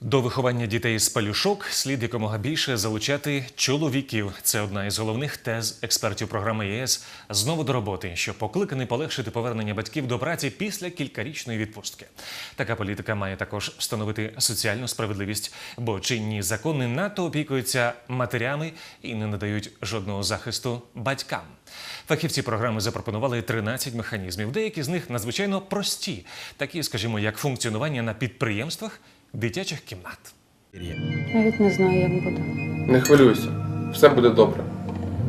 До виховання дітей з пелюшок слід якомога більше залучати чоловіків. Це одна із головних тез експертів програми ЄС знову до роботи, що покликаний полегшити повернення батьків до праці після кількарічної відпустки. Така політика має також встановити соціальну справедливість, бо чинні закони надто опікуються матерями і не надають жодного захисту батькам. Фахівці програми запропонували 13 механізмів. Деякі з них надзвичайно прості, такі, скажімо, як функціонування на підприємствах дитячих кімнат. Навіть не знаю, як буде. Не хвилюйся, все буде добре.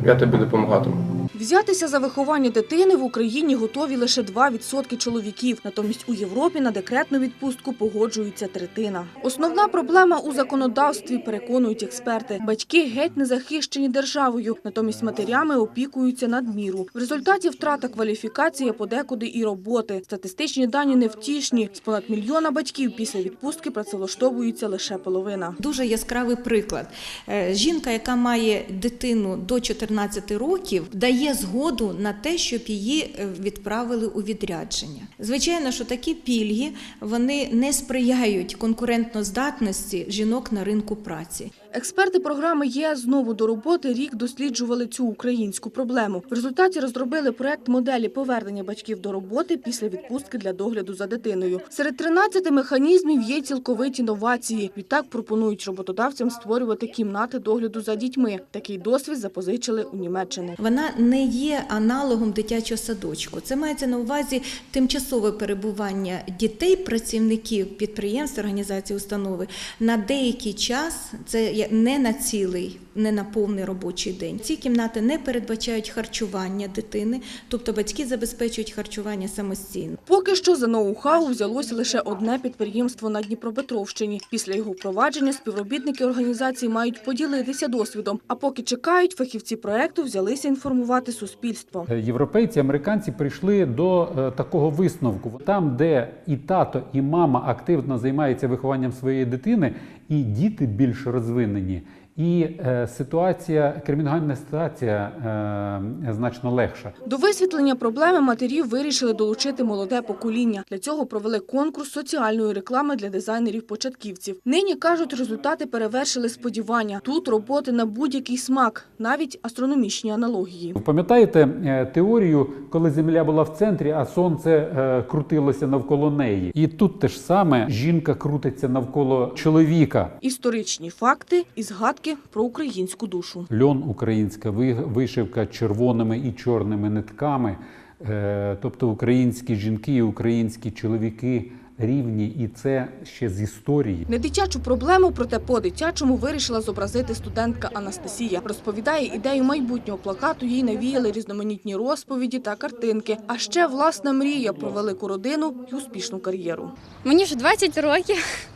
Я тобі допомагатиму. Взятися за виховання дитини в Україні готові лише 2% чоловіків. Натомість у Європі на декретну відпустку погоджується третина. Основна проблема у законодавстві, переконують експерти. Батьки геть не захищені державою, натомість матерями опікуються надміру. В результаті втрата кваліфікації, подекуди і роботи. Статистичні дані невтішні. З понад мільйона батьків після відпустки працевлаштовується лише половина. Дуже яскравий приклад. Е, Жінка, яка має дитину до 14 років, дає згоду на те, щоб її е, відправили у відрядження. Звичайно, що такі пільги вони не сприяють конкурентноздатності жінок на ринку праці. Експерти програми ЄС знову до роботи рік досліджували цю українську проблему. В результаті розробили проект моделі повернення батьків до роботи після відпустки для догляду за дитиною. Серед 13 механізмів є цілковиті новації. Відтак пропонують роботодавцям створювати кімнати догляду за дітьми. Такий досвід запозичили у Німеччини. Вона не є аналогом дитячого садочку. Це мається на увазі тимчасове перебування дітей, працівників підприємств, організацій, установи на деякий час. Це не на цілий, не на повний робочий день. Ці кімнати не передбачають харчування дитини, тобто батьки забезпечують харчування самостійно. Поки що за ноу-хау взялося лише одне підприємство на Дніпропетровщині. Після його впровадження співробітники організації мають поділитися досвідом. А поки чекають, фахівці проекту взялися інформувати суспільство. Європейці, американці прийшли до е, такого висновку: там, де і тато, і мама активно займаються вихованням своєї дитини, і діти більш розвинені, і е, ситуація, кримінальна ситуація е, значно легша. До висвітлення проблеми матерів вирішили долучити молоде покоління. Для цього провели конкурс соціальної реклами для дизайнерів-початківців. Нині кажуть, результати перевершили сподівання. Тут роботи на будь-який смак, навіть астрономічні аналогії. Ви Пам'ятаєте е, теорію, коли Земля була в центрі, а сонце е, крутилося навколо неї? І тут те ж саме жінка крутиться навколо чоловіка. Історичні факти і згадки про українську душу. Льон українська вишивка червоними і чорними нитками. Е, Тобто українські жінки і українські чоловіки рівні, і це ще з історії. Не дитячу проблему, проте по-дитячому вирішила зобразити студентка Анастасія. Розповідає, ідею майбутнього плакату їй навіяли різноманітні розповіді та картинки. А ще власна мрія про велику родину і успішну кар'єру. Мені вже 20 років,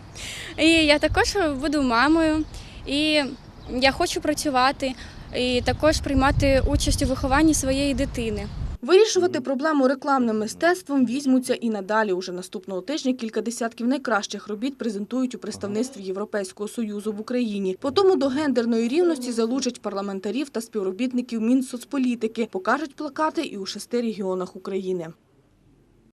і я також буду мамою. І я хочу працювати і також приймати участь у вихованні своєї дитини. Вирішувати проблему рекламним мистецтвом візьмуться і надалі. Уже наступного тижня кілька десятків найкращих робіт презентують у представництві Європейського союзу в Україні. Потім до гендерної рівності залучать парламентарів та співробітників Мінсоцполітики. Покажуть плакати і у шести регіонах України.